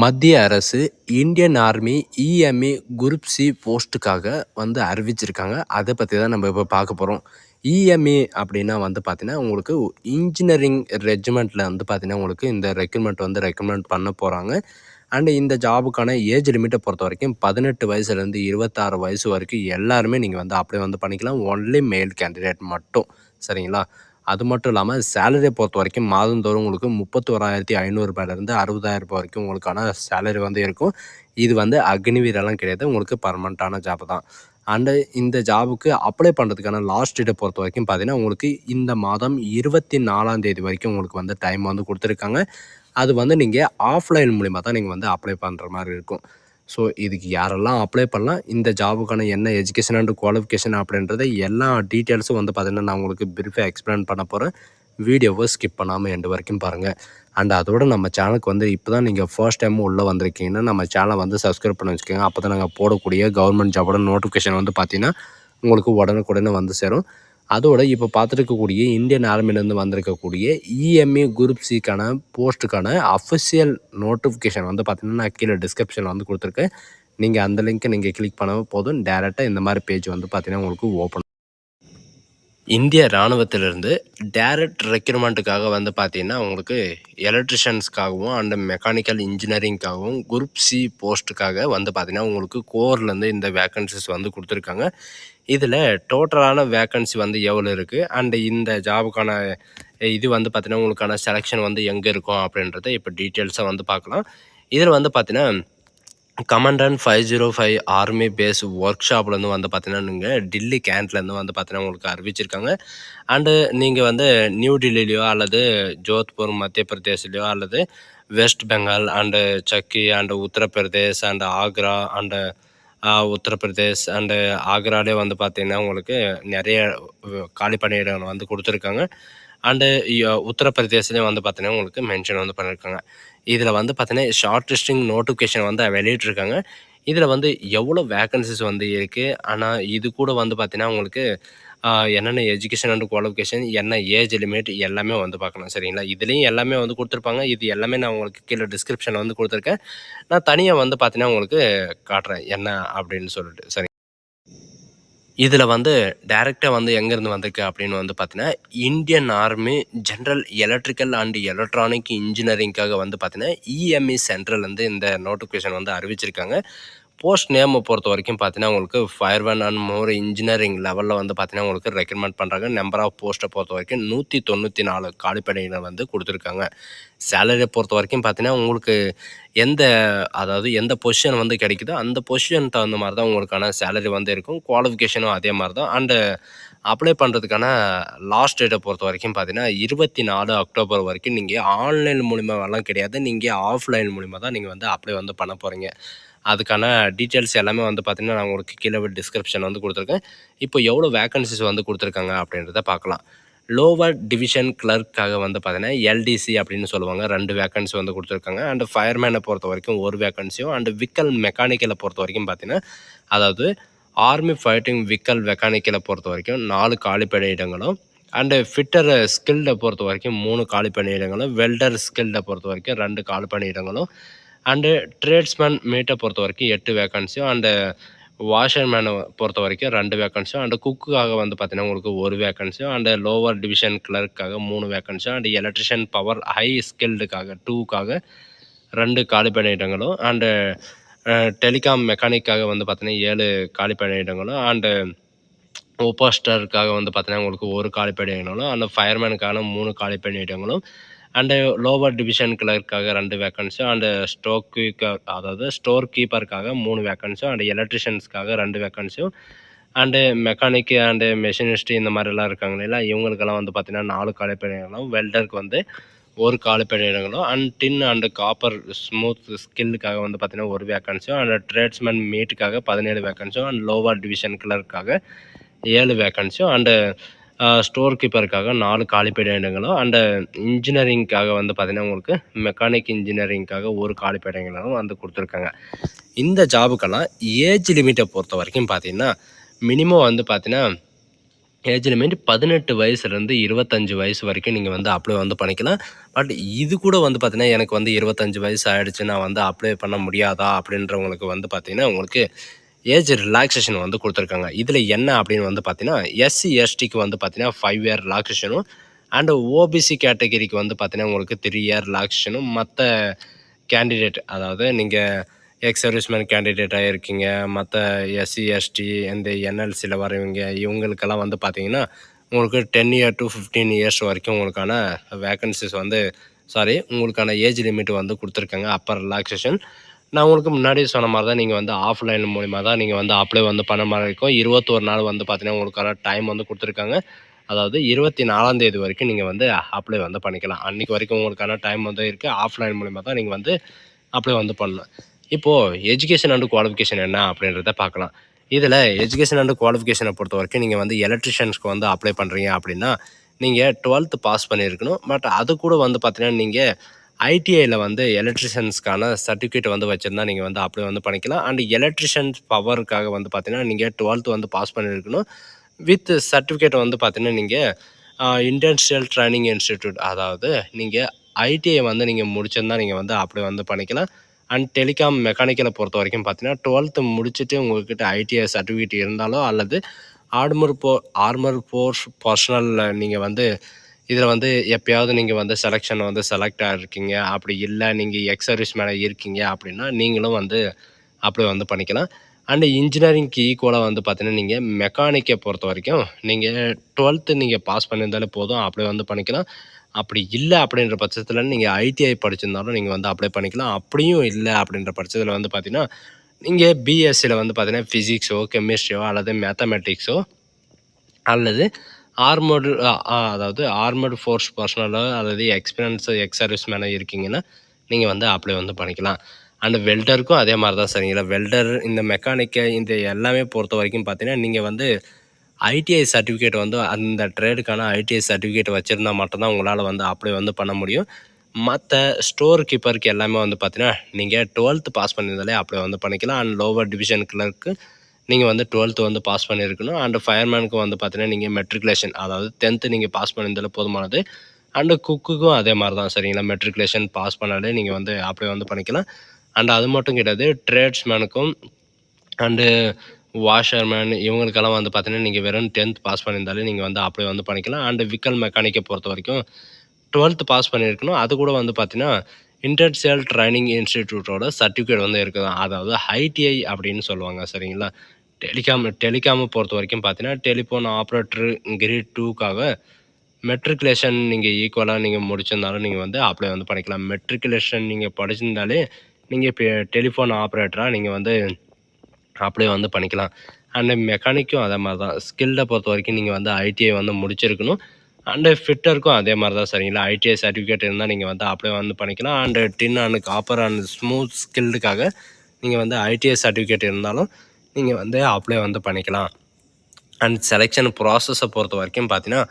மத்திய அரசு Indian army EMA group C போஸ்ட்டுக்காக வந்து அறிவிச்சிருக்காங்க. அதை பற்றி தான் நம்ம இப்போ பார்க்க போகிறோம் இஎம்ஏ அப்படின்னா வந்து பார்த்தீங்கன்னா உங்களுக்கு இன்ஜினியரிங் ரெஜிமெண்ட்டில் வந்து பார்த்தீங்கன்னா உங்களுக்கு இந்த ரெக்ரூட்மெண்ட் வந்து ரெக்கமெண்ட் பண்ண போகிறாங்க அண்டு இந்த ஜாபுக்கான ஏஜ் லிமிட்டை பொறுத்த வரைக்கும் பதினெட்டு வயசுலேருந்து இருபத்தாறு வயசு வரைக்கும் எல்லாருமே நீங்கள் வந்து அப்படியே வந்து பண்ணிக்கலாம். ஒன்லி மேல் கேண்டிடேட் மட்டும். சரிங்களா? அது மட்டும் இல்லாமல் சேலரியை பொறுத்த வரைக்கும் மாதந்தோறும் உங்களுக்கு முப்பத்தி ஓராயிரத்தி ஐநூறுரூபாயிலேருந்து அறுபதாயிரம் ரூபாய் வரைக்கும் உங்களுக்கான சேலரி வந்து இருக்கும். இது வந்து அக்னிவீரெல்லாம் கிடையாது. உங்களுக்கு பர்மனண்ட்டான ஜாப் தான். அண்டு இந்த ஜாபுக்கு அப்ளை பண்ணுறதுக்கான லாஸ்ட் டேட்டை பொறுத்த வரைக்கும் பார்த்தீங்கன்னா உங்களுக்கு இந்த மாதம் இருபத்தி நாலாம் தேதி வரைக்கும் உங்களுக்கு வந்து டைம் வந்து கொடுத்துருக்காங்க. அது வந்து நீங்கள் ஆஃப்லைன் மூலிமா தான் நீங்கள் வந்து அப்ளை பண்ணுற மாதிரி இருக்கும். ஸோ இதுக்கு யாரெல்லாம் அப்ளை பண்ணலாம் இந்த ஜாபுக்கான என்ன எஜுகேஷன் அண்ட் குவாலிஃபிகேஷன் அப்படின்றத எல்லா டீட்டெயில்ஸும் வந்து பார்த்திங்கன்னா நான் உங்களுக்கு பிரீஃபாக எக்ஸ்பிளைன் பண்ண போகிறேன் வீடியோவை ஸ்கிப் பண்ணாமல் எண்டு வரைக்கும் பாருங்கள் அண்ட் அதோட நம்ம சேனலுக்கு வந்து இப்போ தான் நீங்கள் ஃபர்ஸ்ட் டைம் உள்ளே வந்திருக்கீங்கன்னா நம்ம சேனலை வந்து சப்ஸ்கிரைப் பண்ணி வச்சுக்கோங்க. அப்போ தான் நாங்கள் போடக்கூடிய கவர்மெண்ட் ஜாபோட நோட்டிஃபிகேஷன் வந்து பார்த்திங்கன்னா உங்களுக்கு உடனுக்குடனே வந்து சேரும். அதோட இப்போ பார்த்துருக்கக்கூடிய இந்தியன் ஆர்மிலேருந்து வந்திருக்கக்கூடிய இஎம்ஏ குரூப் சிக்கான போஸ்ட்டுக்கான அஃபிஷியல் நோட்டிஃபிகேஷன் வந்து பார்த்திங்கன்னா நான் கீழே டிஸ்கிரிப்ஷனில் வந்து கொடுத்துருக்கேன். நீங்கள் அந்த லிங்க்கை நீங்கள் கிளிக் பண்ண போதும். டேரெக்டாக இந்த மாதிரி பேஜ் வந்து பார்த்திங்கன்னா உங்களுக்கு ஓப்பன் இந்திய இராணுவத்திலிருந்து டேரக்ட் ரெக்யூர்மெண்ட்டுக்காக வந்து பார்த்தீங்கன்னா உங்களுக்கு எலக்ட்ரிஷியன்ஸ்க்காகவும் அண்ட் மெக்கானிக்கல் இன்ஜினியரிங்க்காகவும் குரூப் சி போஸ்ட்டுக்காக வந்து பார்த்தீங்கன்னா உங்களுக்கு கோர்லேருந்து இந்த வேக்கன்சிஸ் வந்து கொடுத்துருக்காங்க. இதில் டோட்டலான வேக்கன்சி வந்து எவ்வளோ இருக்குது அண்ட் இந்த ஜாபுக்கான இது வந்து பார்த்தீங்கன்னா உங்களுக்கான செலெக்ஷன் வந்து எங்கே இருக்கும் அப்படின்றத இப்போ டீட்டெயில்ஸாக வந்து பார்க்கலாம். இதில் வந்து பார்த்தீங்கன்னா commandant five zero five army base work ஷாப்லேருந்து வந்து பார்த்தீங்கன்னா நீங்கள் டில்லி கேண்ட்லேருந்து வந்து பார்த்தீங்கன்னா உங்களுக்கு அறிவிச்சிருக்காங்க. அண்டு நீங்கள் வந்து நியூ டெல்லியிலையோ அல்லது ஜோத்பூர் மத்திய பிரதேஷ்லையோ அல்லது West Bengal and Sakki and Uttar Pradesh and Agra and Uttar Pradesh and ஆக்ராலே வந்து பார்த்திங்கன்னா உங்களுக்கு நிறைய காலி பணியிடங்கள் வந்து கொடுத்துருக்காங்க. அண்டு உத்தரப்பிரதேசலேயும் வந்து பார்த்தீங்கன்னா உங்களுக்கு மென்ஷன் வந்து பண்ணியிருக்காங்க இதில் வந்து பார்த்தீங்கன்னா ஷார்ட் லிஸ்டிங் நோட்டிஃபிகேஷன் வந்து வெளியிட்ருக்காங்க இதில் வந்து எவ்வளோ வேக்கன்சிஸ் வந்து இருக்குது ஆனால் இது கூட வந்து பார்த்தீங்கன்னா உங்களுக்கு என்னென்ன எஜுகேஷன் அண்ட் குவாலிஃபிகேஷன் என்ன ஏஜ் லிமிட் எல்லாமே வந்து பார்க்கணும் சரிங்களா? இதுலேயும் எல்லாமே வந்து கொடுத்துருப்பாங்க. இது எல்லாமே நான் உங்களுக்கு கீழே டிஸ்கிரிப்ஷனில் வந்து கொடுத்துருக்கேன். நான் தனியாக வந்து பார்த்தீங்கன்னா உங்களுக்கு காட்டுறேன் என்ன அப்படின்னு சொல்லிட்டு சரி இதில் வந்து டைரெக்டாக வந்து எங்கேருந்து வந்திருக்கு அப்படின்னு வந்து பார்த்தீங்கன்னா Indian army general electrical and electronic இன்ஜினியரிங்காக வந்து பார்த்தீங்கன்னா இஎம்இ சென்ட்ரல்லேருந்து இந்த நோட்டிஃபிகேஷன் வந்து அறிவிச்சிருக்காங்க. போஸ்ட் நேமை பொறுத்த வரைக்கும் பார்த்தீங்கன்னா உங்களுக்கு fire van and more engineering லெவலில் வந்து பார்த்தீங்கன்னா உங்களுக்கு ரெக்கமெண்ட் பண்ணுறாங்க நம்பர் ஆஃப் போஸ்ட்டை பொறுத்த வரைக்கும் நூற்றி தொண்ணூற்றி நாலு காலிப்படையினர் வந்து கொடுத்துருக்காங்க. சேலரியை பொறுத்த வரைக்கும் பார்த்தீங்கன்னா உங்களுக்கு எந்த அதாவது எந்த பொசிஷன் வந்து கிடைக்குதோ அந்த பொசிஷன் தகுந்த மாதிரி தான் உங்களுக்கான சேலரி வந்து இருக்கும். குவாலிஃபிகேஷனும் அதே மாதிரி தான் அண்டு அப்ளை பண்ணுறதுக்கான லாஸ்ட் டேட்டை பொறுத்த வரைக்கும் பார்த்தீங்கன்னா இருபத்தி நாலு அக்டோபர் வரைக்கும் நீங்கள் ஆன்லைன் மூலிமாவெல்லாம் கிடையாது. நீங்கள் ஆஃப்லைன் மூலிமா தான் நீங்கள் வந்து அப்ளை வந்து பண்ண போகிறீங்க அதுக்கான டீட்டெயில்ஸ் எல்லாமே வந்து பார்த்திங்கன்னா நான் உங்களுக்கு கீழே டிஸ்கிரிப்ஷன் வந்து கொடுத்துருக்கேன். இப்போ எவ்வளோ வேக்கன்சிஸ் வந்து கொடுத்துருக்காங்க அப்படின்றத பார்க்கலாம். லோவர் டிவிஷன் கிளர்க்காக வந்து பார்த்தீங்கன்னா எல்டிசி அப்படின்னு சொல்லுவாங்க. ரெண்டு வேக்கன்சி வந்து கொடுத்துருக்காங்க. அண்டு ஃபயர்மேனை பொறுத்த வரைக்கும் ஒரு வேக்கன்சியும் அண்ட் விக்கல் மெக்கானிக்கலை பொறுத்த வரைக்கும் பார்த்தீங்கன்னா அதாவது ஆர்மி ஃபைட்டிங் விக்கல் மெக்கானிக்கலை பொறுத்த வரைக்கும் நாலு காலிப்படை இடங்களும் அண்டு ஃபிட்டர் ஸ்கில்டை பொறுத்த வரைக்கும் மூணு காலி இடங்களும் வெல்டர் ஸ்கில்டை பொறுத்த வரைக்கும் ரெண்டு காலி இடங்களும் அண்டு ட்ரேட்ஸ்மேன் மீட்டை பொறுத்த வரைக்கும் எட்டு வேக்கன்சியும் அண்டு வாஷர்மேனை பொறுத்த வரைக்கும் ரெண்டு வேக்கன்சியும் அண்டு குக்குக்காக வந்து பார்த்தீங்கன்னா உங்களுக்கு ஒரு வேக்கன்சியும் அண்டு லோவர் டிவிஷன் கிளர்க்காக மூணு வேக்கன்சியும் அண்டு எலக்ட்ரிஷியன் பவர் ஹை ஸ்கில்டுக்காக டூக்காக ரெண்டு காலி இடங்களும் அண்டு டெலிகாம் மெக்கானிக்காக வந்து பார்த்தீங்கன்னா ஏழு காலி இடங்களும் அண்டு ஓப்போஸ்டருக்காக வந்து பார்த்தீங்கன்னா உங்களுக்கு ஒரு காலி பணியிடங்களும் அண்டு ஃபயர்மேனுக்கான மூணு காலி இடங்களும். அண்டு லோவர் டிவிஷன் கிளர்க்காக ரெண்டு வேக்கன்ஸும் அண்டு ஸ்டோக் கீப்பர் அதாவது ஸ்டோர் கீப்பருக்காக மூணு வேக்கன்ஸும் அண்டு எலக்ட்ரிஷியன்ஸ்க்காக ரெண்டு வேக்கன்ஸும் அண்டு மெக்கானிக்கு அண்டு மெஷினிஸ்ட்ரி இந்த மாதிரிலாம் இருக்காங்க இல்லையா? இவங்களுக்கெல்லாம் வந்து பார்த்திங்கன்னா நாலு காலிப்பணிகளும் வெல்டருக்கு வந்து ஒரு காலிப்பணியிடங்களும் and tin and copper smooth ஸ்கில்லுக்காக வந்து பார்த்திங்கன்னா ஒரு வேக்கன்ஸும் அண்ட் ட்ரேட்ஸ்மேன் மீட்டுக்காக பதினேழு வேக்கன்ஸும் அண்ட் லோவர் டிவிஷன் கிளர்க்காக ஏழு வேக்கன்ஸும் அண்டு ஸ்டோர் கீப்பருக்காக நாலு காலிப்பேட இடங்களும் அண்டு இன்ஜினியரிங்க்காக வந்து பார்த்திங்கன்னா உங்களுக்கு மெக்கானிக் இன்ஜினியரிங்க்காக ஒரு காலிப்பேட வந்து கொடுத்துருக்காங்க. இந்த ஜாபுக்கெல்லாம் ஏஜ் லிமிட்டை பொறுத்த வரைக்கும் பார்த்தீங்கன்னா மினிமம் வந்து பார்த்தீங்கன்னா ஏஜ் லிமிட் பதினெட்டு வயசுலேருந்து இருபத்தஞ்சு வயசு வரைக்கும் நீங்கள் வந்து அப்ளை வந்து பண்ணிக்கலாம். பட் இது கூட வந்து பார்த்தீங்கன்னா எனக்கு வந்து இருபத்தஞ்சு வயசு ஆகிடுச்சு நான் வந்து அப்ளை பண்ண முடியாதா அப்படின்றவங்களுக்கு வந்து பார்த்திங்கன்னா உங்களுக்கு ஏஜ் ரிலாக்ஸேஷன் வந்து கொடுத்துருக்காங்க. இதில் என்ன அப்படின்னு வந்து பார்த்தீங்கன்னா எஸ்சி எஸ்டிக்கு வந்து பார்த்தீங்கன்னா ஃபைவ் இயர் ரிலாக்ஸேஷனும் அண்டு ஓபிசி கேட்டகரிக்கு வந்து பார்த்தீங்கன்னா உங்களுக்கு த்ரீ இயர் ரிலாக்ஸேஷனும் மற்ற கேண்டிடேட் அதாவது நீங்கள் எக்ஸ் சர்வீஸ்மேன் கேண்டிடேட்டாக இருக்கீங்க மற்ற எஸ்சி எஸ்டி இந்த என்எல்சியில் வரவங்க இவங்களுக்கெல்லாம் வந்து பார்த்தீங்கன்னா உங்களுக்கு ten year to fifteen years வரைக்கும் உங்களுக்கான வேக்கன்சிஸ் வந்து சாரி உங்களுக்கான ஏஜ் லிமிட் வந்து கொடுத்துருக்காங்க அப்பர் ரிலாக்ஸேஷன் நான் உங்களுக்கு முன்னாடி சொன்ன மாதிரி தான் நீங்கள் வந்து ஆஃப்லைன் மூலிமா தான் நீங்கள் வந்து அப்ளை வந்து பண்ண மாதிரி இருக்கும். இருபத்தோரு நாள் வந்து பார்த்தீங்கன்னா உங்களுக்கான டைம் வந்து கொடுத்துருக்காங்க. அதாவது இருபத்தி நாலாம் தேதி வரைக்கும் நீங்கள் வந்து அப்ளை வந்து பண்ணிக்கலாம். அன்றைக்கி வரைக்கும் உங்களுக்கான டைம் வந்து இருக்குது ஆஃப்லைன் மூலிமா தான் நீங்கள் வந்து அப்ளை வந்து பண்ணணும் இப்போது எஜுகேஷன் அண்டு குவாலிஃபிகேஷன் என்ன அப்படின்றத பார்க்கலாம். இதில் எஜுகேஷன் அண்டு குவாலிஃபிகேஷனை பொறுத்த வரைக்கும் நீங்கள் வந்து எலக்ட்ரிஷியன்ஸ்க்கு வந்து அப்ளை பண்ணுறீங்க அப்படின்னா நீங்கள் டுவெல்த்து பாஸ் பண்ணியிருக்கணும். பட் அது கூட வந்து பார்த்தீங்கன்னா நீங்கள் ஐடிஐயில் வந்து எலக்ட்ரிஷியன்ஸ்க்கான சர்டிஃபிகேட் வந்து வச்சுருந்தா நீங்கள் வந்து அப்ளை வந்து பண்ணிக்கலாம். அண்ட் எலக்ட்ரிஷியன்ஸ் பவருக்காக வந்து பார்த்தீங்கன்னா நீங்கள் டுவெல்த்து வந்து பாஸ் பண்ணியிருக்கணும் வித் சர்டிஃபிகேட் வந்து பார்த்தீங்கன்னா நீங்கள் இண்டஸ்ட்ரியல் ட்ரைனிங் இன்ஸ்டிடியூட் அதாவது நீங்கள் ஐடிஐ வந்து நீங்கள் முடிச்சிருந்தா நீங்கள் வந்து அப்ளை வந்து பண்ணிக்கலாம். அண்ட் டெலிகாம் மெக்கானிக்கலை பொறுத்த வரைக்கும் பார்த்தீங்கன்னா டுவெல்த்து முடிச்சுட்டு உங்கள்கிட்ட ஐடிஐ சர்டிஃபிகேட் இருந்தாலோ அல்லது ஆர்மர் போ ஆர்மர் ஃபோர்ஸ் பர்சனலில் நீங்கள் வந்து இதில் வந்து எப்பயாவது நீங்கள் வந்து செலெக்ஷன் வந்து செலக்ட் ஆகிருக்கீங்க அப்படி இல்லை நீங்கள் எக்ஸர்விஸ் மேலே இருக்கீங்க அப்படின்னா நீங்களும் வந்து அப்படி வந்து பண்ணிக்கலாம். அண்டு இன்ஜினியரிங்க்கு ஈக்குவலாக வந்து பார்த்தீங்கன்னா நீங்கள் மெக்கானிக்கை பொறுத்த வரைக்கும் நீங்கள் டுவெல்த்து நீங்கள் பாஸ் பண்ணியிருந்தாலே போதும் அப்படியே வந்து பண்ணிக்கலாம். அப்படி இல்லை அப்படின்ற பட்சத்தில் நீங்கள் ஐடிஐ படிச்சிருந்தாலும் நீங்கள் வந்து அப்ளை பண்ணிக்கலாம். அப்படியும் இல்லை அப்படின்ற பட்சத்தில் வந்து பார்த்தீங்கன்னா நீங்கள் பிஎஸ்சியில் வந்து பார்த்தீங்கன்னா ஃபிசிக்ஸோ கெமிஸ்ட்ரியோ அல்லது மேத்தமெட்டிக்ஸோ அல்லது ஆர்மர்டு uh, uh, அதாவது ஆர்மர்டு ஃபோர்ஸ் பர்சனலோ அல்லது எக்ஸ்பீரியன்ஸ் எக்ஸ் சர்வீஸ் மேனோ இருக்கீங்கன்னா நீங்கள் வந்து அப்ளை வந்து பண்ணிக்கலாம். அண்ட் வெல்டருக்கும் அதே மாதிரி தான் சரிங்களா வெல்டர் இந்த மெக்கானிக்கை இந்த எல்லாமே பொறுத்த வரைக்கும் பார்த்தீங்கன்னா நீங்கள் வந்து ஐடிஐ சர்டிஃபிகேட் வந்து அந்த ட்ரேடுக்கான ஐடிஐ சர்டிஃபிகேட் வச்சுருந்தா மட்டும்தான் உங்களால் வந்து அப்ளை வந்து பண்ண முடியும். மற்ற ஸ்டோர் கீப்பருக்கு எல்லாமே வந்து பார்த்தீங்கன்னா நீங்கள் டுவெல்த்து பாஸ் பண்ணியிருந்தாலே அப்ளை வந்து பண்ணிக்கலாம். அண்ட் லோவர் டிவிஷன் கிளர்க்கு நீங்கள் வந்து டுவெல்த்து வந்து பாஸ் பண்ணியிருக்கணும். அண்டு ஃபயர்மேனுக்கு வந்து பார்த்தீங்கன்னா நீங்கள் மெட்ரிகுலேஷன் அதாவது டென்த்து நீங்கள் பாஸ் பண்ணியிருந்தாலே போதுமானது. அண்டு குக்குக்கும் அதே மாதிரி தான் சரிங்களா? மெட்ரிகுலேஷன் பாஸ் பண்ணாலே நீங்கள் வந்து அப்படியே வந்து பண்ணிக்கலாம். அண்ட் அது மட்டும் கிடையாது ட்ரேட்ஸ்மேனுக்கும் அண்டு வாஷர்மேன் இவங்களுக்கெல்லாம் வந்து பார்த்தீங்கன்னா நீங்கள் வெறும் டென்த் பாஸ் பண்ணியிருந்தாலே நீங்கள் வந்து அப்படியே வந்து பண்ணிக்கலாம். அண்டு விக்கல் மெக்கானிக்கை பொறுத்த வரைக்கும் டுவெல்த்து பாஸ் பண்ணியிருக்கணும். அது கூட வந்து பார்த்தீங்கன்னா இன்டர்சியல் ட்ரைனிங் இன்ஸ்டிடியூட்டோட சர்டிஃபிகேட் வந்து இருக்குது அதாவது ஐடிஐ அப்படின்னு சொல்லுவாங்க சரிங்களா? டெலிகாம் டெலிகாமை பொறுத்த வரைக்கும் பார்த்தீங்கன்னா டெலிஃபோன் ஆப்ரேட்டர் கிரேட் டூக்காக மெட்ரிகுலேஷன் நீங்கள் ஈக்குவலாக நீங்கள் முடிச்சிருந்தாலும் நீங்கள் வந்து அப்ளை வந்து பண்ணிக்கலாம். மெட்ரிகுலேஷன் நீங்கள் படிச்சிருந்தாலே நீங்கள் இப்போ டெலிஃபோன் ஆப்ரேட்டராக நீங்கள் வந்து அப்ளை வந்து பண்ணிக்கலாம். அண்டு மெக்கானிக்கும் அதே மாதிரி தான் ஸ்கில்டை பொறுத்த வரைக்கும் நீங்கள் வந்து ஐடிஐ வந்து முடிச்சிருக்கணும். அண்டு ஃபிட்டருக்கும் அதே மாதிரி தான் சரிங்களா ஐடிஐ சர்டிஃபிகேட் இருந்தால் நீங்கள் வந்து அப்ளை வந்து பண்ணிக்கலாம். And tin and copper and smooth ஸ்கில்டுக்காக நீங்கள் வந்து ஐடிஐ சர்டிஃபிகேட் இருந்தாலும் நீங்கள் வந்து அப்ளை வந்து பண்ணிக்கலாம். அண்ட் செலெக்ஷன் ப்ராசஸை பொறுத்த வரைக்கும் பார்த்தீங்கன்னா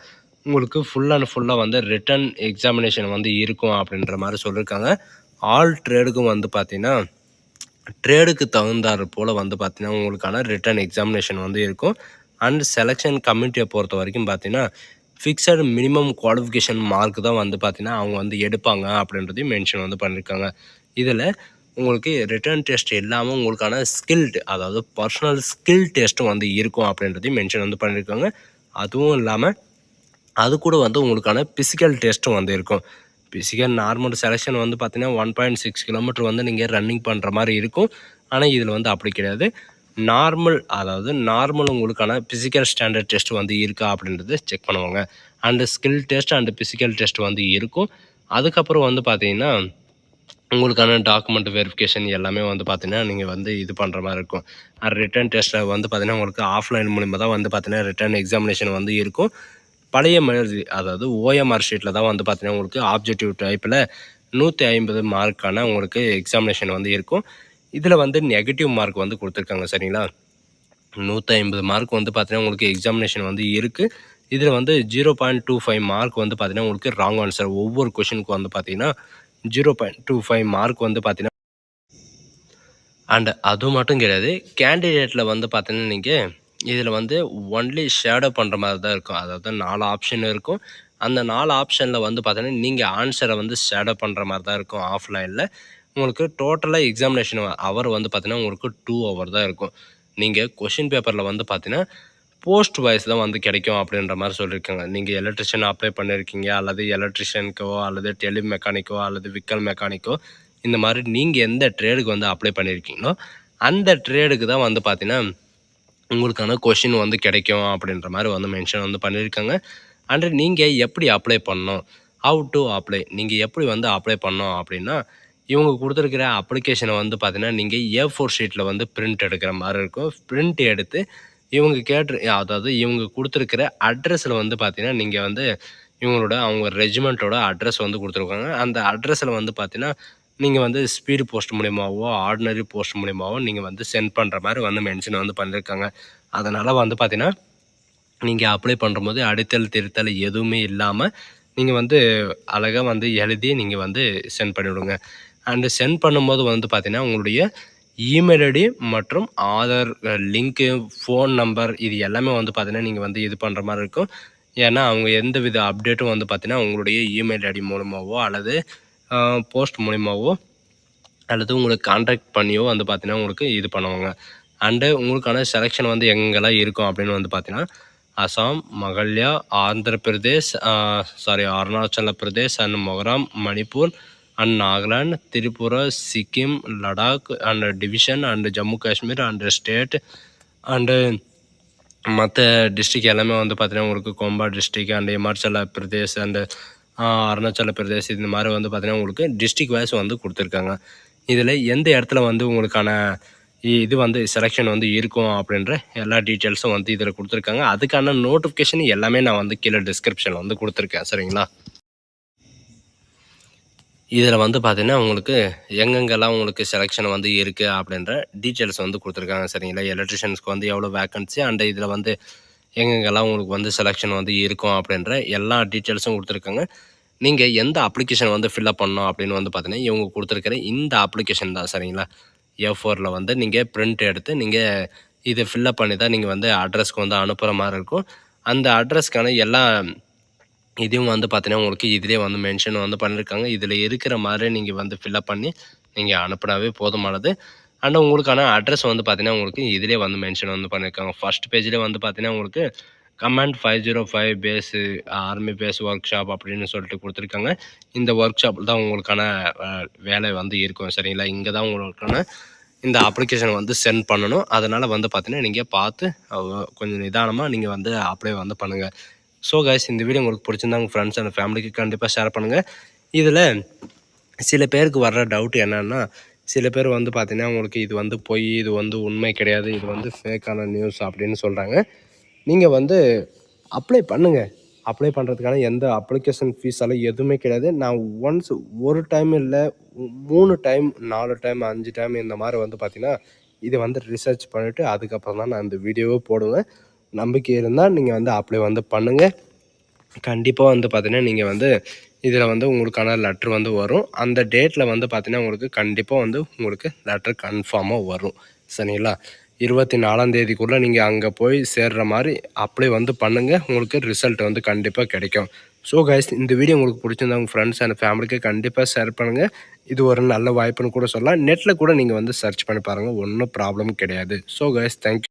உங்களுக்கு ஃபுல் அண்ட் ஃபுல்லாக வந்து ரிட்டன் எக்ஸாமினேஷன் வந்து இருக்கும் அப்படின்ற மாதிரி சொல்லியிருக்காங்க ஆல் ட்ரேடுக்கும் வந்து பார்த்தீங்கன்னா ட்ரேடுக்கு தகுந்தாற் போல் வந்து பார்த்திங்கன்னா உங்களுக்கான ரிட்டன் எக்ஸாமினேஷன் வந்து இருக்கும். அண்ட் செலெக்ஷன் கமிட்டியை பொறுத்த வரைக்கும் பார்த்திங்கன்னா ஃபிக்ஸட் மினிமம் குவாலிஃபிகேஷன் மார்க் தான் வந்து பார்த்தீங்கன்னா அவங்க வந்து எடுப்பாங்க அப்படின்றதையும் மென்ஷன் வந்து பண்ணியிருக்காங்க இதில் உங்களுக்கு ரிட்டர்ன் டெஸ்ட் இல்லாமல் உங்களுக்கான ஸ்கில்டு அதாவது பர்சனல் ஸ்கில் டெஸ்ட்டும் வந்து இருக்கும் அப்படின்றதையும் மென்ஷன் வந்து பண்ணியிருக்காங்க அதுவும் இல்லாமல் அது கூட வந்து உங்களுக்கான பிசிக்கல் டெஸ்ட்டும் வந்து இருக்கும். பிசிக்கல் நார்மல் செலெக்ஷன் வந்து பார்த்தீங்கன்னா ஒன் பாயிண்ட் சிக்ஸ் கிலோமீட்டர் வந்து நீங்கள் ரன்னிங் பண்ணுற மாதிரி இருக்கும். ஆனால் இதில் வந்து அப்படி கிடையாது. நார்மல் அதாவது நார்மல் உங்களுக்கான ஃபிசிக்கல் ஸ்டாண்டர்ட் டெஸ்ட் வந்து இருக்கா அப்படின்றது செக் பண்ணுவாங்க. And skill test and physical test வந்து இருக்கும். அதுக்கப்புறம் வந்து பார்த்திங்கன்னா உங்களுக்கான டாக்குமெண்ட் வெரிஃபிகேஷன் எல்லாமே வந்து பார்த்தீங்கன்னா நீங்கள் வந்து இது பண்ணுற மாதிரி இருக்கும். ரிட்டர்ன் டெஸ்ட்டில் வந்து பார்த்தீங்கன்னா உங்களுக்கு ஆஃப்லைன் மூலிமா தான் வந்து பார்த்தீங்கன்னா ரிட்டர்ன் எக்ஸாமினேஷன் வந்து இருக்கும். பழைய மாதிரி அதாவது ஓஎம்ஆர் ஷீட்டில் தான் வந்து பார்த்தீங்கன்னா உங்களுக்கு ஆப்ஜெக்டிவ் டைப்பில் நூற்றி ஐம்பது மார்க்கான உங்களுக்கு எக்ஸாமினேஷன் வந்து இருக்கும். இதில் வந்து நெகட்டிவ் மார்க் வந்து கொடுத்துருக்காங்க சரிங்களா? நூற்றி ஐம்பது மார்க் வந்து பார்த்தீங்கன்னா உங்களுக்கு எக்ஸாமினேஷன் வந்து இருக்குது இதில் வந்து zero point two five mark வந்து பார்த்தீங்கன்னா உங்களுக்கு ராங் ஆன்சர் ஒவ்வொரு கொஷினுக்கும் வந்து பார்த்தீங்கன்னா zero point two five mark வந்து பார்த்தீங்கன்னா அண்ட் அது மட்டும் கிடையாது கேண்டிடேட்டில் வந்து பார்த்தீங்கன்னா நீங்கள் இதில் வந்து ஒன்லி ஷேடோ பண்ணுற மாதிரி தான் இருக்கும். அதாவது நாலு ஆப்ஷன் இருக்கும். அந்த நாலு ஆப்ஷனில் வந்து பார்த்தீங்கன்னா நீங்கள் ஆன்சரை வந்து ஷேடோ பண்ணுற மாதிரி தான் இருக்கும் ஆஃப்லைனில் உங்களுக்கு டோட்டலாக எக்ஸாமினேஷன் அவர் வந்து பார்த்தீங்கன்னா உங்களுக்கு டூ ஹவர் தான் இருக்கும். நீங்கள் கொஷின் பேப்பரில் வந்து பார்த்தீங்கன்னா போஸ்ட் வைஸ் தான் வந்து கிடைக்கும் அப்படின்ற மாதிரி சொல்லியிருக்காங்க. நீங்கள் எலக்ட்ரிஷியன் அப்ளை பண்ணியிருக்கீங்க அல்லது எலக்ட்ரிஷியனுக்கோ அல்லது டெலி மெக்கானிக்கோ அல்லது விக்கல் மெக்கானிக்கோ இந்த மாதிரி நீங்கள் எந்த ட்ரேடுக்கு வந்து அப்ளை பண்ணியிருக்கீங்களோ அந்த ட்ரேடுக்கு தான் வந்து பார்த்தீங்கன்னா உங்களுக்கான கொஷின் வந்து கிடைக்கும் அப்படின்ற மாதிரி வந்து மென்ஷன் வந்து பண்ணியிருக்காங்க. அண்டு நீங்கள் எப்படி அப்ளை பண்ணணும்? ஹவு டு அப்ளை நீங்கள் எப்படி வந்து அப்ளை பண்ணோம் அப்படின்னா இவங்க கொடுத்துருக்கிற அப்ளிகேஷனை வந்து பார்த்தீங்கன்னா நீங்கள் ஏ ஃபோர் ஷீட்டில் வந்து பிரிண்ட் எடுக்கிற மாதிரி இருக்கும். பிரிண்ட் எடுத்து இவங்க கேட்டு அதாவது இவங்க கொடுத்துருக்கிற அட்ரஸில் வந்து பார்த்தீங்கன்னா நீங்கள் வந்து இவங்களோட அவங்க ரெஜிமெண்ட்டோட அட்ரஸ் வந்து கொடுத்துருக்காங்க. அந்த அட்ரஸில் வந்து பார்த்தீங்கன்னா நீங்கள் வந்து ஸ்பீடு போஸ்ட் மூலியமாகவோ ஆர்டினரி போஸ்ட் மூலியமாகவோ நீங்கள் வந்து சென்ட் பண்ணுற மாதிரி வந்து மென்ஷன் வந்து பண்ணியிருக்காங்க அதனால் வந்து பார்த்தீங்கன்னா நீங்கள் அப்ளை பண்ணும்போது அடித்தல் திருத்தல் எதுவுமே இல்லாமல் நீங்கள் வந்து அழகாக வந்து எழுதி நீங்கள் வந்து சென்ட் பண்ணிவிடுங்க. அண்டு சென்ட் பண்ணும்போது வந்து பார்த்தீங்கன்னா உங்களுடைய இமெயில் ஐடி மற்றும் ஆதார் லிங்க்கு ஃபோன் நம்பர் இது எல்லாமே வந்து பார்த்தீங்கன்னா நீங்கள் வந்து இது பண்ணுற மாதிரி இருக்கும். ஏன்னா அவங்க எந்த வித அப்டேட்டும் வந்து பார்த்தீங்கன்னா உங்களுடைய இமெயில் ஐடி மூலமாகவோ அல்லது போஸ்ட் மூலிமாவோ அல்லது உங்களுக்கு கான்டாக்ட் பண்ணியோ வந்து பார்த்தீங்கன்னா உங்களுக்கு இது பண்ணுவாங்க. அண்டு உங்களுக்கான செலெக்ஷன் வந்து எங்கெல்லாம் இருக்கும் அப்படின்னு வந்து பார்த்தீங்கன்னா Assam Meghalaya Andhra Pradesh sorry Arunachal Pradesh and Mizoram Manipur and Nagaland Tripura Sikkim Ladakh and division and Jammu Kashmir and state and மற்ற டிஸ்ட்ரிக் எல்லாமே வந்து பார்த்தீங்கன்னா உங்களுக்கு கொம்பா district and Himachal Pradesh and Arunachal Pradesh இந்த மாதிரி வந்து பார்த்தீங்கன்னா உங்களுக்கு டிஸ்ட்ரிக் வைஸ் வந்து கொடுத்துருக்காங்க. இதில் எந்த இடத்துல வந்து உங்களுக்கான இது வந்து செலெக்ஷன் வந்து இருக்கும் அப்படின்ற எல்லா டீட்டெயில்ஸும் வந்து இதில் கொடுத்துருக்காங்க. அதுக்கான நோட்டிஃபிகேஷன் எல்லாமே நான் வந்து கீழே டிஸ்கிரிப்ஷனில் வந்து கொடுத்துருக்கேன். சரிங்களா? இதில் வந்து பார்த்தீங்கன்னா உங்களுக்கு எங்கெங்கெல்லாம் உங்களுக்கு செலெக்ஷன் வந்து இருக்குது அப்படின்ற டீட்டெயில்ஸ் வந்து கொடுத்துருக்காங்க சரிங்களா? எலக்ட்ரிஷியன்ஸ்க்கு வந்து எவ்வளோ வேக்கன்சி அண்ட் இதில் வந்து எங்கெங்கெல்லாம் உங்களுக்கு வந்து செலெக்ஷன் வந்து இருக்கும் அப்படின்ற எல்லா டீட்டெயில்ஸும் கொடுத்துருக்காங்க. நீங்கள் எந்த அப்ளிகேஷன் வந்து ஃபில்அப் பண்ணணும் அப்படின்னு வந்து பார்த்தீங்கன்னா இவங்க கொடுத்துருக்கிற இந்த அப்ளிகேஷன் தான் சரிங்களா? ஏ ஃபோரில் வந்து நீங்கள் பிரிண்ட் எடுத்து நீங்கள் இதை ஃபில்அப் பண்ணி தான் நீங்கள் வந்து அட்ரஸ்க்கு வந்து அனுப்புகிற மாதிரி இருக்கும். அந்த அட்ரஸ்க்கான எல்லா இதையும் வந்து பார்த்தீங்கன்னா உங்களுக்கு இதிலே வந்து மென்ஷன் வந்து பண்ணியிருக்காங்க இதில் இருக்கிற மாதிரி நீங்கள் வந்து ஃபில்அப் பண்ணி நீங்கள் அனுப்பினாவே போதுமானது. அண்ட் உங்களுக்கான அட்ரஸ் வந்து பார்த்தீங்கன்னா உங்களுக்கு இதிலே வந்து மென்ஷன் வந்து பண்ணியிருக்காங்க ஃபர்ஸ்ட் பேஜ்லேயே வந்து பார்த்தீங்கன்னா உங்களுக்கு command five zero five base army base workshop அப்படின்னு சொல்லிட்டு கொடுத்துருக்காங்க. இந்த ஒர்க் ஷாப்பில் தான் உங்களுக்கான uh, வேலை வந்து இருக்கும் சரிங்களா? இங்கே தான் உங்களுக்கான இந்த அப்ளிகேஷன் வந்து சென்ட் பண்ணணும். அதனால் வந்து பார்த்தீங்கன்னா நீங்கள் பார்த்து கொஞ்சம் நிதானமாக நீங்கள் வந்து அப்ளை வந்து பண்ணுங்கள் ஸோ கைஸ் இந்த வீடியோ உங்களுக்கு பிடிச்சிருந்தா உங்கள் ஃப்ரெண்ட்ஸ் அண்ட் ஃபேமிலிக்கு கண்டிப்பாக ஷேர் பண்ணுங்கள் இதில் சில பேருக்கு வர்ற டவுட் என்னென்னா சில பேர் வந்து பார்த்தீங்கன்னா உங்களுக்கு இது வந்து பொய் இது வந்து உண்மை கிடையாது இது வந்து ஃபேக்கான நியூஸ் அப்படின்னு சொல்கிறாங்க நீங்கள் வந்து அப்ளை பண்ணுங்கள் அப்ளை பண்ணுறதுக்கான எந்த அப்ளிகேஷன் ஃபீஸாலும் எதுவுமே கிடையாது. நான் ஒன்ஸ் ஒரு டைம் இல்லை மூணு டைம் நாலு டைம் அஞ்சு டைம் இந்த மாதிரி வந்து பார்த்திங்கன்னா இதை வந்து ரிசர்ச் பண்ணிவிட்டு அதுக்கப்புறம் தான் நான் இந்த வீடியோவை போடுவேன். நம்பிக்கை இருந்தால் நீங்கள் வந்து அப்ளை வந்து பண்ணுங்கள் கண்டிப்பாக வந்து பார்த்தீங்கன்னா நீங்கள் வந்து இதில் வந்து உங்களுக்கான லெட்ரு வந்து வரும். அந்த டேட்டில் வந்து பார்த்தீங்கன்னா உங்களுக்கு கண்டிப்பாக வந்து உங்களுக்கு லெட்ரு கன்ஃபார்மாக வரும். சரிங்களா? இருபத்தி நாலாம் தேதிக்குள்ளே நீங்கள் அங்கே போய் சேர்ற மாதிரி அப்ளை வந்து பண்ணுங்கள் உங்களுக்கு ரிசல்ட் வந்து கண்டிப்பாக கிடைக்கும். ஸோ கைஸ் இந்த வீடியோ உங்களுக்கு பிடிச்சிருந்தா உங்கள் ஃப்ரெண்ட்ஸ் அண்ட் ஃபேமிலிக்கு கண்டிப்பாக ஷேர் பண்ணுங்கள் இது ஒரு நல்ல வாய்ப்புன்னு கூட சொல்லலாம். நெட்டில் கூட நீங்கள் வந்து சர்ச் பண்ணி பாருங்கள் ஒன்றும் ப்ராப்ளம் கிடையாது. So guys thank you